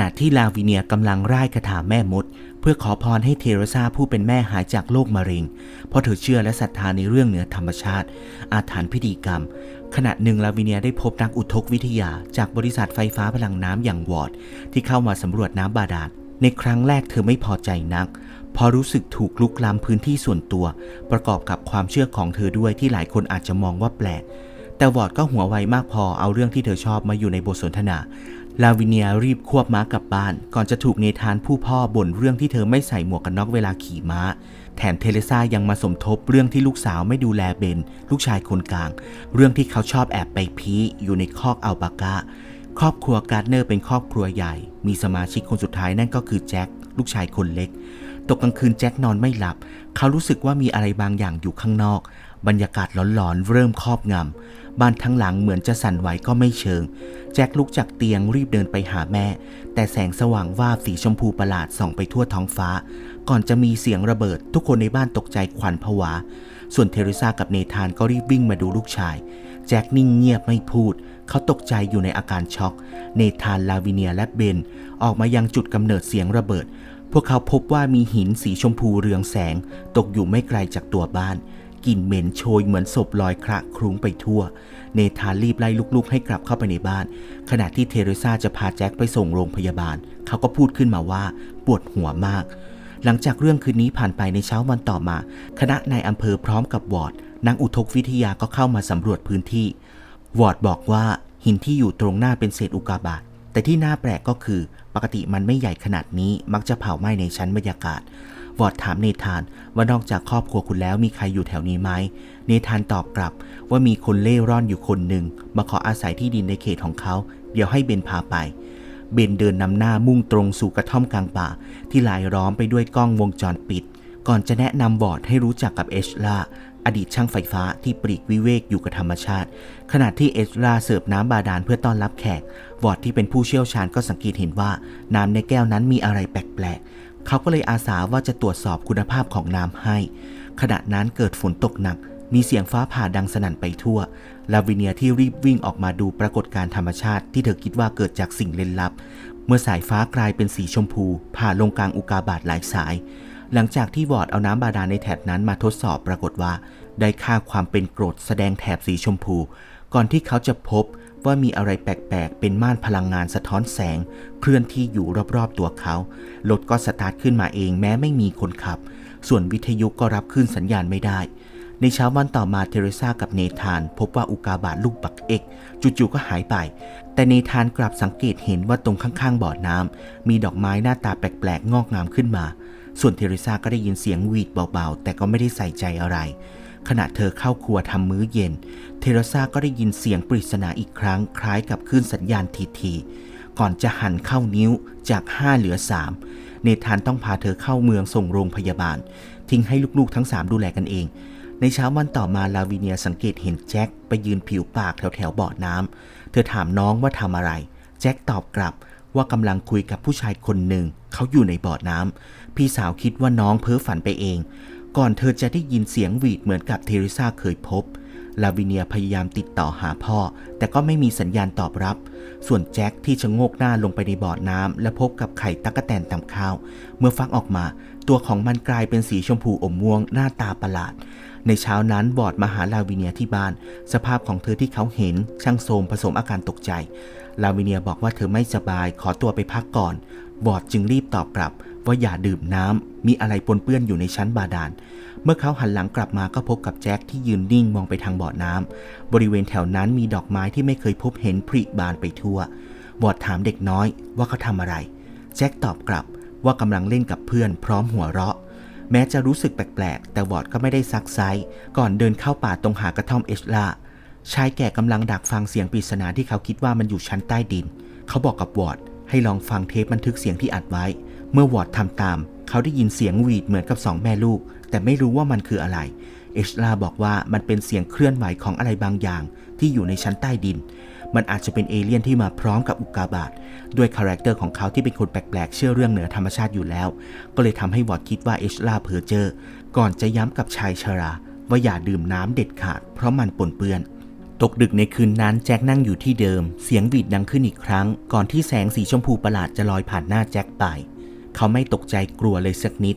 ณะที่ลาวิเนียกำลังร่ายคาถาแม่มด เพื่อขอพรให้เทเรซาผู้เป็นแม่หายจากโรคมะเร็ง เพราะเธอเชื่อและศรัทธาในเรื่องเหนือธรรมชาติ อาถรรพ์พิธีกรรม ขณะหนึ่งลาวิเนียได้พบนักอุทกวิทยา จากบริษัทไฟฟ้าพลังน้ำอย่างวอร์ดที่เข้ามาสำรวจน้ำบาดาลในครั้งแรกเธอไม่พอใจนักเพอรู้สึกถูกลุกล้ำพื้นที่ส่วนตัว ประกอบกับความเชื่อของเธอด้วยที่หลายคนอาจจะมองว่าแปลกแต่วอร์ดก็หัวไวมากพอเอาเรื่องที่เธอชอบมาอยู่ในบทสนทนา ลาวิเนียรีบควบม้ากลับบ้าน ก่อนจะถูกเนธานผู้พ่อบ่นเรื่องที่เธอไม่ใส่หมวกกันน็อกเวลาขี่ม้า แถมเทเลซ่ายังมาสมทบเรื่องที่ลูกสาวไม่ดูแลเบน ลูกชายคนกลาง เรื่องที่เขาชอบแอบไปพีอยู่ในคอกอัลปากาครอบครัวการ์เนอร์เป็นครอบครัวใหญ่ มีสมาชิกคนสุดท้ายนั่นก็คือแจ็คลูกชายคนเล็ก ตกกลางคืนแจ็คนอนไม่หลับ เขารู้สึกว่ามีอะไรบางอย่างอยู่ข้างนอก บรรยากาศหลอนๆ เริ่มครอบงำ บ้านทั้งหลังเหมือนจะสั่นไหวก็ไม่เชิง แจ็คลุกจากเตียงรีบเดินไปหาแม่ แต่แสงสว่างวาบสีชมพูประหลาดส่องไปทั่วท้องฟ้า ก่อนจะมีเสียงระเบิด ทุกคนในบ้านตกใจขวัญผวา ส่วนเทเรซากับเนธานก็รีบวิ่งมาดูลูกชาย แจ็คนิ่งเงียบไม่พูด เขาตกใจอยู่ในอาการช็อก เนธานลาวิเนียและเบน ออกมายังจุดกำเนิดเสียงระเบิด พวกเขาพบว่ามีหินสีชมพูเรืองแสง ตกอยู่ไม่ไกลจากตัวบ้าน กลิ่นเหม็นโชยเหมือนศพลอยคระคลุ้งไปทั่ว เนธานรีบไล่ลูกๆ ให้กลับเข้าไปในบ้าน ขณะที่เทเรซาจะพาแจ็คไปส่งโรงพยาบาล เขาก็พูดขึ้นมาว่าปวดหัวมาก หลังจากเรื่องคืนนี้ผ่านไปในเช้าวันต่อมา คณะนายอำเภอพร้อมกับวอร์ดนักอุทกวิทยาก็เข้ามาสำรวจพื้นที่ วอร์ดบอกว่าหินที่อยู่ตรงหน้าเป็นเศษอุกกาบาตแต่ที่น่าแปลกก็คือ ปกติมันไม่ใหญ่ขนาดนี้มักจะเผาไหม้ในชั้นบรรยากาศ วอร์ดถามเนธานว่านอกจากครอบครัวคุณแล้วมีใครอยู่แถวนี้ไหม เนธานตอบกลับว่ามีคนเล่ร่อนอยู่คนหนึ่งมาขออาศัยที่ดินในเขตของเขา เดี๋ยวให้เบนพาไป เบนเดินนำหน้ามุ่งตรงสู่กระท่อมกลางป่า ที่ลายล้อมไปด้วยกล้องวงจรปิด ก่อนจะแนะนำบอร์ดให้รู้จักกับเอชลาอดีตช่างไฟฟ้าที่ปลีกวิเวกอยู่กับธรรมชาติ ขณะที่เอชลาเสิร์ฟน้ำบาดาลเพื่อต้อนรับแขกบอร์ดที่เป็นผู้เชี่ยวชาญก็สังเกตเห็นว่า น้ำในแก้วนั้นมีอะไรแปลกๆ เขาก็เลยอาสาว่าจะตรวจสอบคุณภาพของน้ำให้ ขณะนั้นเกิดฝนตกหนัก มีเสียงฟ้าผ่าดังสนั่นไปทั่ว ลาวิเนียที่รีบวิ่งออกมาดูปรากฏการธรรมชาติที่เธอคิดว่าเกิดจากสิ่งเล่นลับ เมื่อสายฟ้ากลายเป็นสีชมพู ผ่าลงกลางอุกาบาตหลายสาย หลังจากที่วอร์ดเอาน้ำบาดาลในแถบนั้นมาทดสอบปรากฏว่า ได้ค่าความเป็นกรดแสดงแถบสีชมพู ก่อนที่เขาจะพบ ว่ามีอะไรแปลกๆ เป็นม่านพลังงานสะท้อนแสง เคลื่อนที่อยู่รอบๆตัวเขารถก็สตาร์ทขึ้นมาเองแม้ไม่มีคนขับ ส่วนวิทยุก็รับคลื่นสัญญาณไม่ได้ ในเช้าวันต่อมาเทเรซากับเนธาน พบว่าอุกาบาตลูกปักเอกจู่ๆก็หายไป แต่เนธานกลับสังเกตเห็นว่าตรงข้างๆบ่อน้ำมีดอกไม้หน้าตาแปลกๆ งอกงามขึ้นมา ส่วนเทเรซาก็ได้ยินเสียงหวีดเบาๆ แต่ก็ไม่ได้ใส่ใจอะไร ขณะเธอเข้าครัวทำมื้อเย็น เทเรซาก็ได้ยินเสียงปริศนาอีกครั้งคล้ายกับคลื่นสัญญาณทีๆก่อนจะหันเข้านิ้วจาก5เหลือ3เนธานต้องพาเธอเข้าเมืองส่งโรงพยาบาล ทิ้งให้ลูกๆทั้ง3ดูแลกันเอง ในเช้าวันต่อมาลาวิเนียสังเกตเห็นแจ็คไปยืนผิวปากแถวแถวบ่อน้ำเธอถามน้องว่าทำอะไร แจ็คตอบกลับว่ากำลังคุยกับผู้ชายคนหนึ่ง เขาอยู่ในบ่อน้ำพี่สาวคิดว่าน้องเพ้อฝันไปเอง ก่อนเธอจะได้ยินเสียงหวีดเหมือนกับเทเรซาเคยพบ ลาวิเนียพยายามติดต่อหาพ่อ แต่ก็ไม่มีสัญญาณตอบรับ ส่วนแจ็คที่ชะโงกหน้าลงไปในบ่อน้ำและพบกับไข่ตั๊กแตนตำข้าว เมื่อฟักออกมา ตัวของมันกลายเป็นสีชมพูอมม่วงหน้าตาประหลาด ในเช้านั้นบอดมาหาลาวิเนียที่บ้าน สภาพของเธอที่เขาเห็นช่างโทมผสมอาการตกใจ ลาวิเนียบอกว่าเธอไม่สบายขอตัวไปพักก่อน บอดจึงรีบตอบกลับ ว่าอย่าดื่มน้ำมีอะไรปนเปื้อนอยู่ในชั้นบาดาล เมื่อเขาหันหลังกลับมาก็พบกับแจ็คที่ยืนนิ่งมองไปทางบ่อน้ำบริเวณแถวนั้นมีดอกไม้ที่ไม่เคยพบเห็นผลิบานไปทั่ว บอดถามเด็กน้อยว่าเขาทำอะไร แจ็คตอบกลับว่ากำลังเล่นกับเพื่อนพร้อมหัวเราะ แม้จะรู้สึกแปลกๆ แต่วอดก็ไม่ได้ซักไซก่อนเดินเข้าป่าตรงหากระท่อมเอชลาชายแก่กำลังดักฟังเสียงปริศนาที่เขาคิดว่ามันอยู่ชั้นใต้ดิน เขาบอกกับวอดให้ลองฟังเทปบันทึกเสียงที่อัดไว้ เมื่อวอร์ดทำตาม เขาได้ยินเสียงหวีดเหมือนกับสองแม่ลูก แต่ไม่รู้ว่ามันคืออะไร เอชลาบอกว่ามันเป็นเสียงเคลื่อนไหวของอะไรบางอย่าง ที่อยู่ในชั้นใต้ดิน มันอาจจะเป็นเอเลี่ยนที่มาพร้อมกับอุกกาบาตด้วยคาแรคเตอร์ของเขาที่เป็นคนแปลกๆ เชื่อเรื่องเหนือธรรมชาติอยู่แล้ว ก็เลยทำให้วอร์ดคิดว่าเอชลาเพ้อเจอก่อนจะย้ำกับชายชรา ว่าอย่าดื่มน้ำเด็ดขาด เพราะมันปนเปื้อนตกดึกในคืนนั้นแจ็คนั่งอยู่ที่เดิม เสียงหวีดดังขึ้นอีกครั้ง ก่อนที่แสงสีชมพูประหลาดจะลอยผ่านหน้าแจ็คไป เขาไม่ตกใจกลัวเลยสักนิด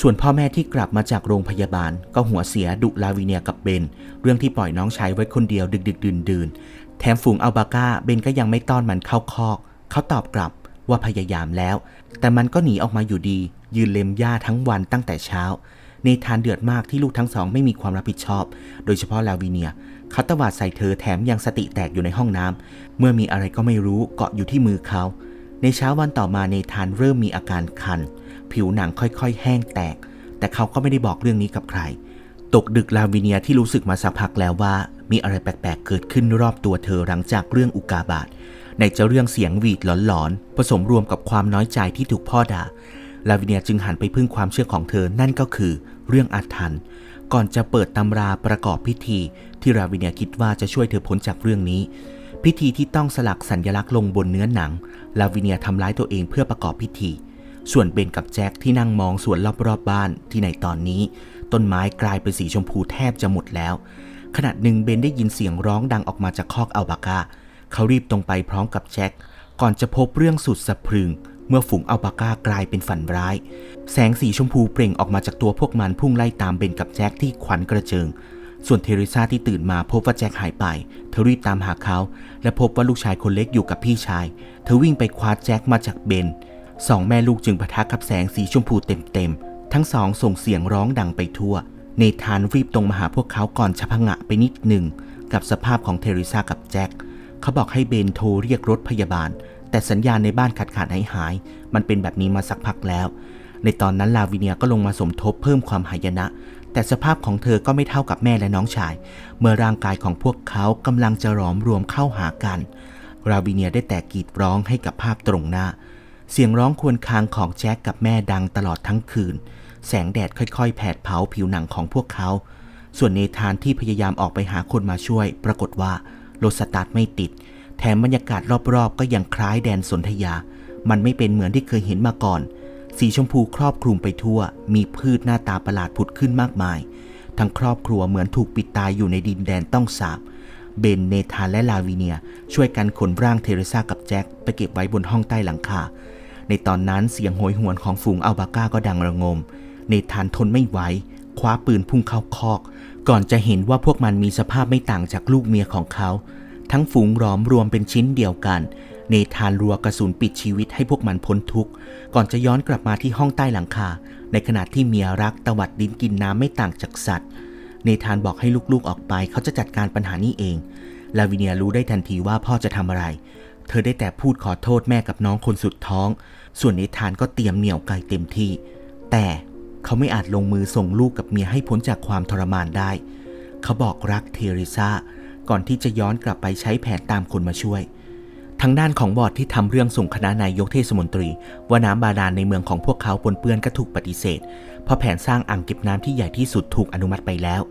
ส่วนพ่อแม่ที่กลับมาจากโรงพยาบาล ก็หัวเสียดุลาวิเนียกับเบน เรื่องที่ปล่อยน้องชายไว้คนเดียวดึกดึกดื่นดื่นๆแถมฝูงอัลบาก้าเบนก็ยังไม่ต้อนมันเข้าคอก เขาตอบกลับว่าพยายามแล้ว แต่มันก็หนีออกมาอยู่ดี ยืนเล็มหญ้าทั้งวันตั้งแต่เช้าเนธานเดือดมากที่ลูกทั้งสองไม่มีความรับผิดชอบ โดยเฉพาะลาวิเนียเขาตวาดใส่เธอแถมยังสติแตกอยู่ในห้องน้ำเมื่อมีอะไรก็ไม่รู้เกาะอยู่ที่มือเขา ในเช้าวันต่อมาเนธานเริ่มมีอาการคัน ผิวหนังค่อยๆ แห้งแตก แต่เขาก็ไม่ได้บอกเรื่องนี้กับใคร ตกดึกลาวิเนียที่รู้สึกมาสักพักแล้วว่า มีอะไรแปลกๆ เกิดขึ้นรอบตัวเธอหลังจากเรื่องอุกาบาตในจะเรื่องเสียงหวีดหลอนๆ ผสมรวมกับความน้อยใจที่ถูกพ่อด่า ลาวิเนียจึงหันไปพึ่งความเชื่อของเธอ นั่นก็คือเรื่องอาถรรพ์ก่อนจะเปิดตำราประกอบพิธี ที่ลาวิเนียคิดว่าจะช่วยเธอพ้นจากเรื่องนี้ พิธีที่ต้องสลักสัญลักษณ์ลงบนเนื้อหนัง ลาวิเนียทำร้ายตัวเองเพื่อประกอบพิธี ส่วนเบนกับแจ็คที่นั่งมองสวนรอบๆบบ้านที่ในตอนนี้ ต้นไม้กลายเป็นสีชมพูแทบจะหมดแล้ว ขณะหนึ่งเบนได้ยินเสียงร้องดังออกมาจากคอกอัลบากาเขารีบตรงไปพร้อมกับแจ็คก่อนจะพบเรื่องสุดสะพรึง เมื่อฝูงอัลปาก้ากลายเป็นฝันร้าย แสงสีชมพูเปล่งออกมาจากตัวพวกมันพุ่งไล่ตามเบนกับแจ็คที่ขวัญกระเจิง ส่วนเทเรซาที่ตื่นมาพบว่าแจ็คหายไป เธอรีบตามหาเขา และพบว่าลูกชายคนเล็กอยู่กับพี่ชาย เธอวิ่งไปคว้าแจ็คมาจากเบนสองแม่ลูกจึงปะทะกับแสงสีชมพูเต็มๆ ทั้งสองส่งเสียงร้องดังไปทั่ว เนธานรีบตรงมาหาพวกเขาก่อนชะพงะไปนิดหนึ่ง กับสภาพของเทเรซากับแจ็ค เขาบอกให้เบนโทรเรียกรถพยาบาล แต่สัญญาณในบ้านขาดขาดหายหายๆมันเป็นแบบนี้มาสักพักแล้ว ในตอนนั้นลาวิเนียก็ลงมาสมทบเพิ่มความหายนะ แต่สภาพของเธอก็ไม่เท่ากับแม่และน้องชาย เมื่อร่างกายของพวกเขากำลังจะหลอมรวมเข้าหากันลาวิเนียได้แต่กรีดร้องให้กับภาพตรงหน้า เสียงร้องควญคางของแจ็คกับแม่ดังตลอดทั้งคืน แสงแดดค่อยๆ แผดเผาผิวหนังของพวกเขา ส่วนเนธานที่พยายามออกไปหาคนมาช่วย ปรากฏว่ารถสตาร์ทไม่ติด แถมบรรยากาศรอบๆ ก็ยังคล้ายแดนสนธยา มันไม่เป็นเหมือนที่เคยเห็นมาก่อน สีชมพูครอบคลุมไปทั่ว มีพืชหน้าตาประหลาดผุดขึ้นมากมาย ทั้งครอบครัวเหมือนถูกปิดตายอยู่ในดินแดนต้องสาบ เบน เนธานและลาวิเนีย ช่วยกันขนร่างเทเรซากับแจ็คไปเก็บไว้บนห้องใต้หลังคา ในตอนนั้นเสียงโหยหวนของฝูงอัลบาก้าก็ดังระงม เนธานทนไม่ไหว คว้าปืนพุ่งเข้าคอก ก่อนจะเห็นว่าพวกมันมีสภาพไม่ต่างจากลูกเมียของเขา ทั้งฝูงหลอมรวมเป็นชิ้นเดียวกัน เนธานรัวกระสุนปิดชีวิตให้พวกมันพ้นทุกข์ ก่อนจะย้อนกลับมาที่ห้องใต้หลังคา ในขณะที่เมียรักตวัดดินกินน้ำไม่ต่างจากสัตว์ เนธานบอกให้ลูกๆออกไป เขาจะจัดการปัญหานี้เอง ลาวิเนียรู้ได้ทันทีว่าพ่อจะทำอะไร เธอได้แต่พูดขอโทษแม่กับน้องคนสุดท้อง ส่วนเนธานก็เตรียมเหนี่ยวไกเต็มที่ แต่เขาไม่อาจลงมือส่งลูกกับเมียให้พ้นจากความทรมานได้ เขาบอกรักเทเรซาก่อนที่จะย้อนกลับไปใช้แผนตามคนมาช่วย ทางด้านของบอร์ดที่ทำเรื่องส่งคณะนายกเทศมนตรี ว่าน้ำบาดาลในเมืองของพวกเขาปนเปื้อนก็ถูกปฏิเสธ เพราะแผนสร้างอ่างเก็บน้ำที่ใหญ่ที่สุดถูกอนุมัติไปแล้ว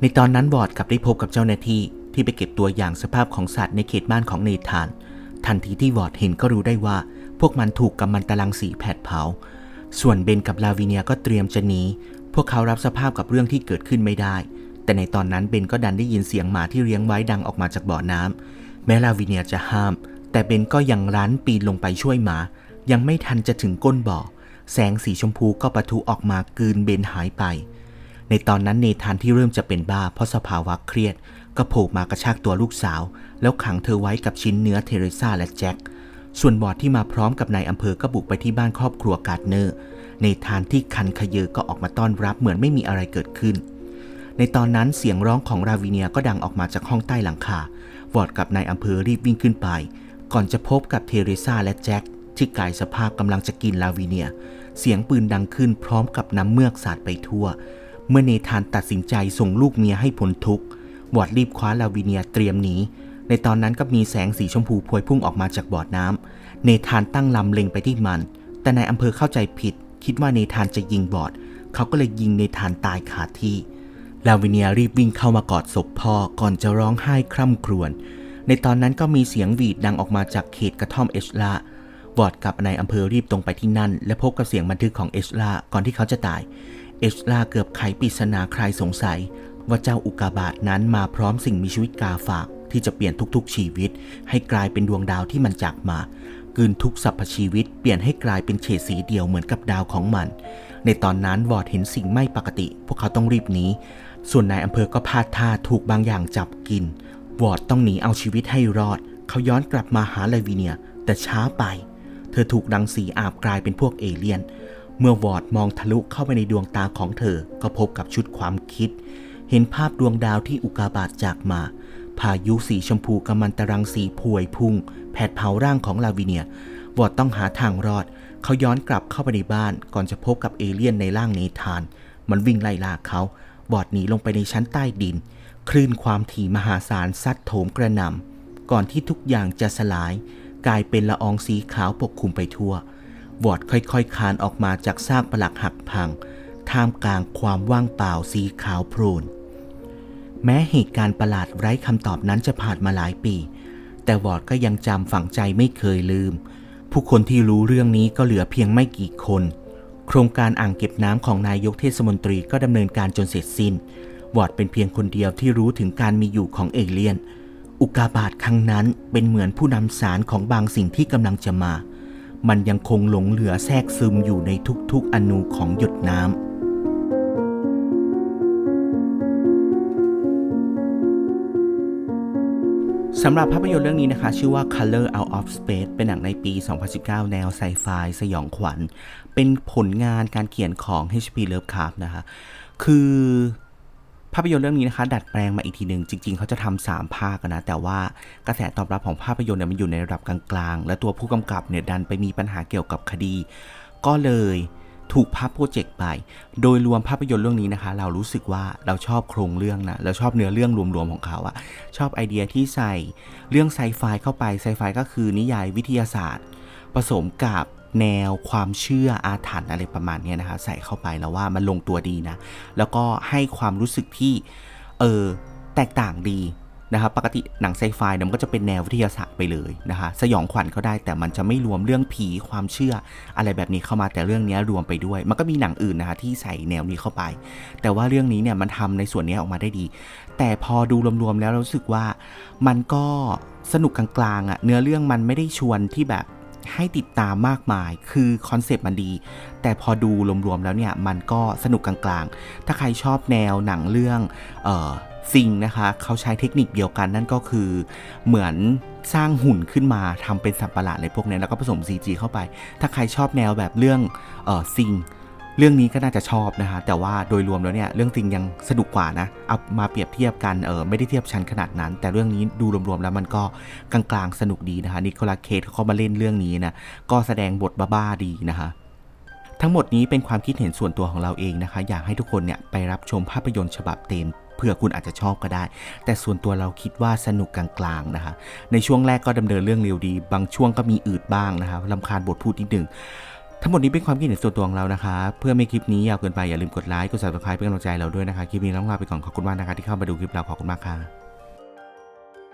ในตอนนั้นบอร์ดกลับได้พบกับเจ้าหน้าที่ที่ไปเก็บตัวอย่างสภาพของสัตว์ในเขตบ้านของเนธาน ทันทีที่วอร์ดเห็นก็รู้ได้ว่า พวกมันถูกกำมันตรังสีแผดเผา ส่วนเบนกับลาวิเนียก็เตรียมจะหนีพวกเขารับสภาพกับเรื่องที่เกิดขึ้นไม่ได้ แต่ในตอนนั้นเบนก็ดันได้ยินเสียงหมาที่เลี้ยงไว้ดังออกมาจากบ่อน้ำแม้ลาวิเนียจะห้าม แต่เบนก็ยังรั้นปีนลงไปช่วยหมา ยังไม่ทันจะถึงก้นบ่อ แสงสีชมพูก็ปะทุออกมากลืนเบนหายไป ในตอนนั้นเนธานที่เริ่มจะเป็นบ้าเพราะสภาวะเครียด ก็โผล่มากระชากตัวลูกสาว แล้วขังเธอไว้กับชิ้นเนื้อเทเรซาและแจ็ค ส่วนบอดที่มาพร้อมกับนายอำเภอก็บุกไปที่บ้านครอบครัวการ์ดเนอร์ในทานที่คันขยเยอก็ออกมาต้อนรับเหมือนไม่มีอะไรเกิดขึ้น ในตอนนั้นเสียงร้องของราวิเนียก็ดังออกมาจากห้องใต้หลังคาวอดกับนายอำเภอรีบวิ่งขึ้นไป ก่อนจะพบกับเทเรซาและแจ็คที่กายสภาพกำลังจะกินลาวิเนีย เสียงปืนดังขึ้นพร้อมกับน้ำเมือกสาดไปทั่ว เมื่อเนธานตัดสินใจส่งลูกเมียให้พ้นทุกข์วอดรีบคว้าลาวิเนียเตรียมหนีในตอนนั้นก็มีแสงสีชมพูพวยพุ่งออกมาจากบ่อน้ำเนธานตั้งลำเล็งไปที่มัน แต่นายอำเภอเข้าใจผิด คิดว่าเนธานจะยิงบอด เขาก็เลยยิงเนธานตายคาที่ลาวิเนียรีบวิ่งเข้ามากอดศพพ่อก่อนจะร้องไห้คร่ำครวญ ในตอนนั้นก็มีเสียงหวีดดังออกมาจากเขตกระท่อมเอชลาวอร์ดกับนายอำเภอรีบตรงไปที่นั่น และพบกับเสียงบันทึกของเอชลาก่อนที่เขาจะตาย เอชลาเกือบไขปริศนาใคลายสงสัย ว่าเจ้าอุกาบาตนั้นมาพร้อมสิ่งมีชีวิตกาฝาก ที่จะเปลี่ยนทุกๆ ชีวิต ให้กลายเป็นดวงดาวที่มันจากมากืนทุกสรรพชีวิตเปลี่ยนให้กลายเป็นเฉดสีเดียวเหมือนกับดาวของมัน ในตอนนั้นวอร์ดเห็นสิ่งไม่ปกติ พวกเขาต้องรีบหนีส่วนนายอำเภอก็พลาดท่าถูกบางอย่างจับกิน วอร์ดต้องหนีเอาชีวิตให้รอด เขาย้อนกลับมาหาไลวีเนีย แต่ช้าไป เธอถูกรังสีอาบกลายเป็นพวกเอเลี่ยน เมื่อวอร์ดมองทะลุเข้าไปในดวงตาของเธอ ก็พบกับชุดความคิด เห็นภาพดวงดาวที่อุกาบาตจากมา พายุสีชมพูกำมันตรังสีพวยพุ่ง แผดเผาร่างของลาวิเนียวอร์ดต้องหาทางรอด เขาย้อนกลับเข้าไปในบ้านก่อนจะพบกับเอเลี่ยนในร่างเนธาน มันวิ่งไล่ล่าเขาวอร์ดหนีลงไปในชั้นใต้ดิน คลื่นความถี่มหาศาลซัดโถมกระหน่ำก่อนที่ทุกอย่างจะสลาย กลายเป็นละอองสีขาวปกคลุมไปทั่ว วอดค่อยๆคานออกมาจากซากปลักหักพัง ท่ามกลางความว่างเปล่าสีขาวโพลนแม้เหตุการณ์ประหลาดไร้คำตอบนั้นจะผ่านมาหลายปี แต่วอดก็ยังจำฝังใจไม่เคยลืม ผู้คนที่รู้เรื่องนี้ก็เหลือเพียงไม่กี่คน โครงการอ่างเก็บน้ำของนายกเทศมนตรีก็ดำเนินการจนเสร็จสิ้น วอร์ดเป็นเพียงคนเดียวที่รู้ถึงการมีอยู่ของเอเลี่ยน อุกาบาตครั้งนั้นเป็นเหมือนผู้นำสารของบางสิ่งที่กำลังจะมา มันยังคงหลงเหลือแทรกซึมอยู่ในทุกๆ อนูของหยดน้ำสำหรับภาพยนตร์เรื่องนี้นะคะ ชื่อว่า Color Out of Space เป็นหนังในปี 2019 แนวไซไฟสยองขวัญ เป็นผลงานการเขียนของ H.P. Lovecraft นะคะ คือ ภาพยนตร์เรื่องนี้นะคะดัดแปลงมาอีกทีหนึ่งจริง ๆ เขาจะทำสามภาคนะ แต่ว่ากระแสตอบรับของภาพยนตร์เนี่ยมันอยู่ในระดับกลางๆ และตัวผู้กำกับเนี่ยดันไปมีปัญหาเกี่ยวกับคดี ก็เลยถูกพับโปรเจกต์ไป โดยรวมภาพยนตร์เรื่องนี้นะคะ เรารู้สึกว่าเราชอบโครงเรื่องนะ เราชอบเนื้อเรื่องรวมๆของเขาอะชอบไอเดียที่ใส่เรื่องไซไฟเข้าไป ไซไฟก็คือนิยายวิทยาศาสตร์ ผสมกับ แนวความเชื่ออาถรรพ์อะไรประมาณนี้นะคะใส่เข้าไปแล้วว่ามันลงตัวดีนะ แล้วก็ให้ความรู้สึกที่เออแตกต่างดีนะครับปกติหนังไซไฟเนี่ยมันก็จะเป็นแนววิทยาศาสตร์ไปเลยนะคะสยองขวัญก็ได้แต่มันจะไม่รวมเรื่องผีความเชื่ออะไรแบบนี้เข้ามาแต่เรื่องนี้รวมไปด้วย มันก็มีหนังอื่นนะคะที่ใส่แนวนี้เข้าไป แต่ว่าเรื่องนี้เนี่ยมันทำในส่วนนี้ออกมาได้ดี แต่พอดูรวมๆแล้วเรารู้สึกว่ามันก็สนุกกลางๆอะ่ะเนื้อเรื่องมันไม่ได้ชวนที่แบบ ให้ติดตามมากมาย คือคอนเซปต์มันดี แต่พอดูรวมๆแล้วเนี่ยมันก็สนุกกลางๆ ถ้าใครชอบแนวหนังเรื่องเออซิงนะคะเขาใช้เทคนิคเดียวกันนั่นก็คือเหมือนสร้างหุ่นขึ้นมาทำเป็นสัตว์ประหลาดอะไรพวกนี้แล้วก็ผสม CG เข้าไป ถ้าใครชอบแนวแบบเรื่องเออซิง เรื่องนี้ก็น่าจะชอบนะคะแต่ว่าโดยรวมแล้วเนี่ยเรื่องจริงยังสนุกกว่านะเอามาเปรียบเทียบกันเออไม่ได้เทียบชั้นขนาดนั้น แต่เรื่องนี้ดูรวมๆแล้วมันก็กลางๆสนุกดีนะคะนิโคลัสเคทเขามาเล่นเรื่องนี้นะก็แสดงบทบ้าๆดีนะคะทั้งหมดนี้เป็นความคิดเห็นส่วนตัวของเราเองนะคะ อยากให้ทุกคนเนี่ยไปรับชมภาพยนตร์ฉบับเต็มเผื่อคุณอาจจะชอบก็ได้ แต่ส่วนตัวเราคิดว่าสนุกกลางๆนะคะ ในช่วงแรกก็ดำเนินเรื่องเร็วดี บางช่วงก็มีอืดบ้างนะคะลำคาญบทพูดนิดหนึ่ง ทั้งหมดนี้เป็นความคิดเห็นส่วนตัวของเรานะคะ เพื่อไม่คลิปนี้ยาวเกินไปอย่าลืมกดไลค์กด subscribe เป็นกำลังใจเราด้วยนะคะ คลิปนี้ต้องลาไปก่อนขอบคุณมากนะคะที่เข้ามาดูคลิปเราขอบคุณมากค่ะ